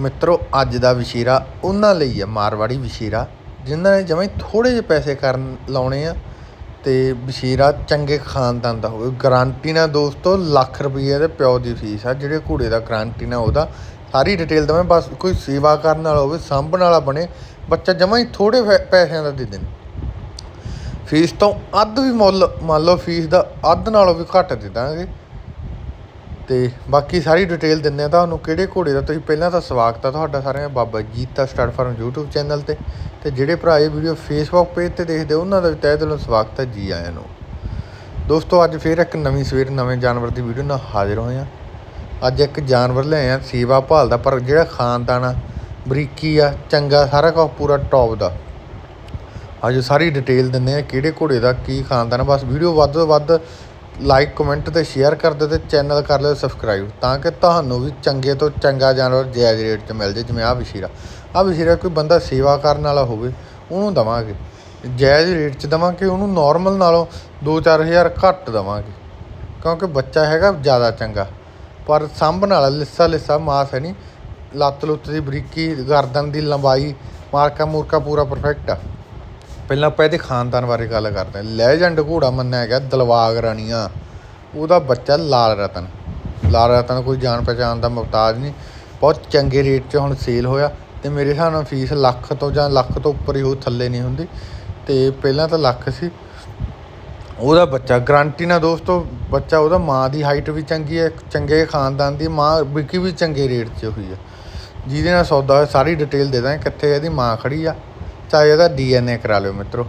ਮਿੱਤਰੋ, ਅੱਜ ਦਾ ਵਿਸ਼ੇਰਾ ਉਹਨਾਂ ਲਈ ਆ, ਮਾਰਵਾੜੀ ਵਿਸ਼ੇਰਾ, ਜਿਨ੍ਹਾਂ ਨੇ ਜਮਾਂ ਹੀ ਥੋੜੇ ਜਿਹੇ ਪੈਸੇ ਕਰਨ ਲਾਉਣੇ ਆ ਤੇ ਵਿਸ਼ੇਰਾ ਚੰਗੇ ਖਾਨਦਾਨ ਦਾ ਹੋਵੇ। ਗਾਰੰਟੀ ਨਾਲ ਦੋਸਤੋ, ਲੱਖ ਰੁਪਏ ਦੇ ਪਿਓ ਦੀ ਫੀਸ ਆ, ਜਿਹੜੇ ਘੋੜੇ ਦਾ ਗਾਰੰਟੀ ਨਾਲ ਉਹਦਾ ਸਾਰੀ ਡਿਟੇਲ ਦਵਾਂ, ਬਸ ਕੋਈ ਸੇਵਾ ਕਰਨ ਵਾਲਾ ਹੋਵੇ, ਸਾਂਭਣ ਵਾਲਾ ਬਣੇ, ਬੱਚਾ ਜਮਾਂ ਹੀ ਥੋੜੇ ਫੈ- ਪੈਸਿਆਂ ਦਾ ਦੇ ਦੇਣ। ਫੀਸ ਤੋਂ ਅੱਧ ਵੀ ਮੁੱਲ, ਮੰਨ ਲਓ ਫੀਸ ਦਾ ਅੱਧ ਨਾਲੋਂ ਵੀ ਘੱਟ ਦੇ ਦਾਂਗੇ। ਤੇ ਬਾਕੀ ਸਾਰੀ ਡਿਟੇਲ ਦਿੰਦੇ ਆ ਤੁਹਾਨੂੰ ਕਿਹੜੇ ਘੋੜੇ ਦਾ। ਤੁਸੀਂ ਪਹਿਲਾਂ ਤਾਂ ਸਵਾਗਤ ਆ ਤੁਹਾਡਾ ਸਾਰਿਆਂ ਦਾ Baba Jita start farm YouTube channel ਤੇ। ਤੇ ਜਿਹੜੇ ਭਰਾ ਇਹ ਵੀਡੀਓ Facebook ਪੇਜ ਤੇ ਦੇਖਦੇ ਉਹਨਾਂ ਦਾ ਵੀ ਤਹਿ ਦਿਲੋਂ ਸਵਾਗਤ ਹੈ ਜੀ ਆਇਆਂ ਨੂੰ। ਦੋਸਤੋ, ਅੱਜ ਫੇਰ ਇੱਕ ਨਵੀਂ ਸਵੇਰ, ਨਵੇਂ ਜਾਨਵਰ ਦੀ ਵੀਡੀਓ ਨਾਲ ਹਾਜ਼ਰ ਹੋਏ ਆ ਅੱਜ ਇੱਕ ਜਾਨਵਰ ਲਿਆਏ ਆ ਸੇਵਾ ਭਾਲਦਾ ਪਰ ਜਿਹੜਾ ਖਾਨਦਾਨ ਆ, ਬਰੀਕੀ ਆ, ਚੰਗਾ, ਸਾਰਾ ਕੁਝ ਪੂਰਾ ਟੌਪ ਦਾ। ਅੱਜ ਸਾਰੀ ਡਿਟੇਲ ਦਿੰਦੇ ਆ ਕਿਹੜੇ ਘੋੜੇ ਦਾ, ਕੀ ਖਾਨਦਾਨ ਆ। ਬਸ ਵੀਡੀਓ ਵੱਧ ਤੋਂ ਵੱਧ ਲਾਈਕ ਕਮੈਂਟ ਤੇ ਸ਼ੇਅਰ ਕਰ ਦਿਓ ਤੇ ਚੈਨਲ ਕਰ ਲਿਓ ਸਬਸਕ੍ਰਾਈਬ ਤਾਂ ਕਿ ਤੁਹਾਨੂੰ ਵੀ ਚੰਗੇ ਤੋਂ ਚੰਗਾ ਜਾਨਵਰ ਜਾਇਜ਼ ਰੇਟ 'ਚ ਮਿਲ ਜੇ, ਜਿਵੇਂ ਆਹ ਵਿਸ਼ੀਰਾ ਆਹ ਵਿਸ਼ੀਰਾ ਕੋਈ ਬੰਦਾ ਸੇਵਾ ਕਰਨ ਵਾਲਾ ਹੋਵੇ, ਉਹਨੂੰ ਦਵਾਂਗੇ। ਜਾਇਜ਼ ਰੇਟ 'ਚ ਦਵਾਂਗੇ, ਉਹਨੂੰ ਨਾਰਮਲ ਨਾਲੋਂ 2-4000 ਘੱਟ ਦਵਾਂਗੇ। ਕਿਉਂਕਿ ਬੱਚਾ ਹੈਗਾ ਜ਼ਿਆਦਾ ਚੰਗਾ। ਪਰ ਸਾਂਭਣ ਵਾਲਾ ਲਿੱਸਾ ਲਿੱਸਾ ਮਾਸ ਹੈ ਨਹੀਂ ਲੱਤ ਲੁੱਤ ਦੀ ਬਰੀਕੀ, ਗਰਦਨ ਦੀ ਲੰਬਾਈ, ਮਾਰਕਾ ਮੂਰਕਾ ਪੂਰਾ ਪਰਫੈਕਟ ਆ। ਪਹਿਲਾਂ ਆਪਾਂ ਇਹਦੇ ਖਾਨਦਾਨ ਬਾਰੇ ਗੱਲ ਕਰਦੇ ਹਾਂ। ਲੈਜੈਂਡ ਘੋੜਾ ਮੰਨਿਆ ਗਿਆ, ਦਲਵਾਗ ਰਾਣੀਆ। ਉਹਦਾ ਬੱਚਾ ਲਾਲ ਰਤਨ। ਲਾਲ ਰਤਨ ਕੋਈ ਜਾਣ ਪਛਾਣ ਦਾ ਮੁਹਤਾਜ ਨਹੀਂ। ਬਹੁਤ ਚੰਗੇ ਰੇਟ 'ਚ ਹੁਣ ਸੇਲ ਹੋਇਆ ਤੇ ਮੇਰੇ ਹਿਸਾਬ ਨਾਲ ਫੀਸ ਲੱਖ ਤੋਂ ਜਾਂ ਲੱਖ ਤੋਂ ਉੱਪਰ ਹੀ ਉਹ ਥੱਲੇ ਨਹੀਂ ਹੁੰਦੀ। ਤੇ ਪਹਿਲਾਂ ਤਾਂ ਲੱਖ ਸੀ। ਉਹਦਾ ਬੱਚਾ ਗਰੰਟੀ ਨਾਲ ਦੋਸਤੋ, ਬੱਚਾ ਉਹਦਾ ਮਾਂ ਦੀ ਹਾਈਟ ਵੀ ਚੰਗੀ ਹੈ, ਚੰਗੇ ਖਾਨਦਾਨ ਦੀ ਮਾਂ ਵਿਕੀ ਵੀ ਚੰਗੇ ਰੇਟ 'ਚ ਹੋਈ ਹੈ। ਜਿਹਦੇ ਨਾਲ ਸੌਦਾ ਹੋਇਆ, ਸਾਰੀ ਡਿਟੇਲ ਦੇ ਦਾਂਗੇ ਕਿੱਥੇ ਇਹਦੀ ਮਾਂ ਖੜੀ ਆ। ਚਾਹੇ ਇਹਦਾ ਡੀਐਨਏ ਕਰਾ ਲਿਓ ਮਿੱਤਰੋ।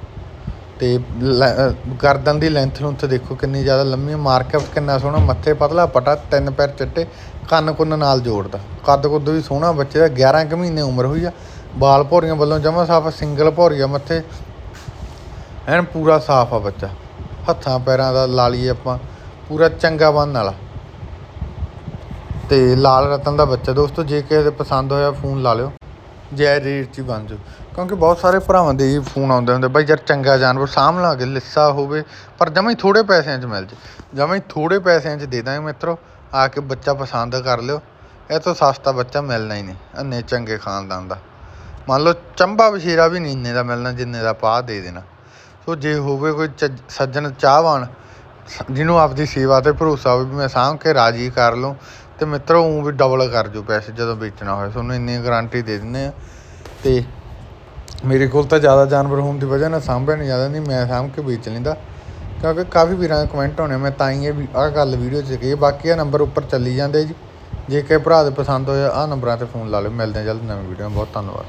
ਤੇ ਲੈ- ਗਰਦਨ ਦੀ ਲੈਂਥ ਨੂੰ ਤੇ ਦੇਖੋ ਕਿੰਨੀ ਜ਼ਿਆਦਾ ਲੰਮੀ ਮਾਰਕਅਪ ਕਿੰਨਾ ਸੋਹਣਾ, ਮੱਥੇ ਪਤਲਾ, ਪਟਾ, ਤਿੰਨ ਪੈਰ ਚਿੱਟੇ, ਕੰਨ ਕੁੰਨ ਨਾਲ ਜੋੜਦਾ। ਕੱਦ ਕੁੱਦ ਵੀ ਸੋਹਣਾ, ਬੱਚੇ ਦਾ 11 ਕੁ ਮਹੀਨੇ ਉਮਰ ਹੋਈ ਆ। ਬਾਲ ਭੌਰੀਆਂ ਵੱਲੋਂ ਜਮਾ ਸਾਫ਼, ਸਿੰਗਲ ਭੌਰੀਆ ਮੱਥੇ। ਐਨ ਪੂਰਾ ਸਾਫ਼ ਆ ਬੱਚਾ। ਹੱਥਾਂ, ਪੈਰਾਂ ਦਾ ਲਾ ਲਈਏ ਆਪਾਂ, ਪੂਰਾ ਚੰਗਾ ਬੰਨ ਵਾਲਾ। ਤੇ ਲਾਲ ਰਤਨ ਦਾ ਬੱਚਾ। ਦੋਸਤੋ, ਜੇ ਕਿਸੇ ਦੇ ਪਸੰਦ ਹੋਇਆ, ਫੋਨ ਲਾ ਲਿਓ। ਜੈ ਰੇਟ 'ਚ ਬਣ ਜਾਓ ਕਿਉਂਕਿ ਬਹੁਤ ਸਾਰੇ ਭਰਾਵਾਂ ਦੇ ਹੀ ਫੋਨ ਆਉਂਦੇ ਹੁੰਦੇ, ਬਾਈ ਯਾਰ ਚੰਗਾ ਜਾਨਵਰ ਸਾਂਭ ਲਾਂਗੇ ਲਿੱਸਾ ਹੋਵੇ, ਪਰ ਜਮਾਂ ਹੀ ਥੋੜੇ ਪੈਸਿਆਂ 'ਚ ਮਿਲ ਜੇ। ਜਮਾਂ ਹੀ ਥੋੜੇ ਪੈਸਿਆਂ 'ਚ ਦੇ ਦਾਂਗੇ ਮਿੱਤਰੋ, ਆ ਕੇ ਬੱਚਾ ਪਸੰਦ ਕਰ ਲਿਓ। ਇਹ ਤੋਂ ਸਸਤਾ ਬੱਚਾ ਮਿਲਣਾ ਹੀ ਨਹੀਂ, ਇੰਨੇ ਚੰਗੇ ਖਾਨਦਾਨ ਦਾ। ਮੰਨ ਲਓ ਚੰਬਾ ਵਸ਼ੀਰਾ ਵੀ ਨਹੀਂ ਇੰਨੇ ਦਾ ਮਿਲਣਾ, ਜਿੰਨੇ ਦਾ ਪਾ ਦੇ ਦੇਣਾ। ਸੋ ਜੇ ਹੋਵੇ ਕੋਈ ਚੱਜ- ਸੱਜਣ ਚਾਹਵਾਨ ਜਿਹਨੂੰ ਆਪਦੀ ਸੇਵਾ ਤੇ ਭਰੋਸਾ ਹੋਵੇ, ਵੀ ਮੈਂ ਸਾਂਭ ਕੇ ਰਾਜੀ ਕਰ ਲਵਾਂ ਅਤੇ ਮਿੱਤਰੋ ਉਹ ਵੀ ਡਬਲ ਕਰ ਜੋ ਪੈਸੇ ਜਦੋਂ ਵੇਚਣਾ ਹੋਵੇ ਤੁਹਾਨੂੰ ਇੰਨੀ ਗਰੰਟੀ ਦੇ ਦਿੰਦੇ ਹਾਂ ਅਤੇ ਮੇਰੇ ਕੋਲ ਤਾਂ ਜ਼ਿਆਦਾ ਜਾਨਵਰ ਹੋਣ ਦੀ ਵਜ੍ਹਾ ਨਾਲ ਸਾਂਭਿਆ ਨਹੀਂ ਜ਼ਿਆਦਾ ਨਹੀਂ ਮੈਂ ਸਾਂਭ ਕੇ ਵੇਚ ਲੈਂਦਾ। ਕਿਉਂਕਿ ਕਾਫੀ ਵੀਰਾਂ ਦੇ ਕਮੈਂਟ ਹੋਣੇ ਮੈਂ ਤਾਂ ਹੀ ਇਹ ਵੀ, ਆਹ ਗੱਲ ਵੀਡੀਓ 'ਚ ਕਹੀ ਬਾਕੀ ਆ ਨੰਬਰ ਉੱਪਰ ਚੱਲੀ ਜਾਂਦੇ ਜੀ। ਜੇ ਕਿਸੇ ਭਰਾ ਦੇ ਪਸੰਦ ਹੋਇਆ ਆਹ ਨੰਬਰਾਂ ਤੇ ਫੋਨ ਲਾ ਲਿਓ। ਮਿਲਦੇ ਹਾਂ ਜਲਦ ਨਵੀਂ ਵੀਡੀਓ ਬਹੁਤ ਧੰਨਵਾਦ।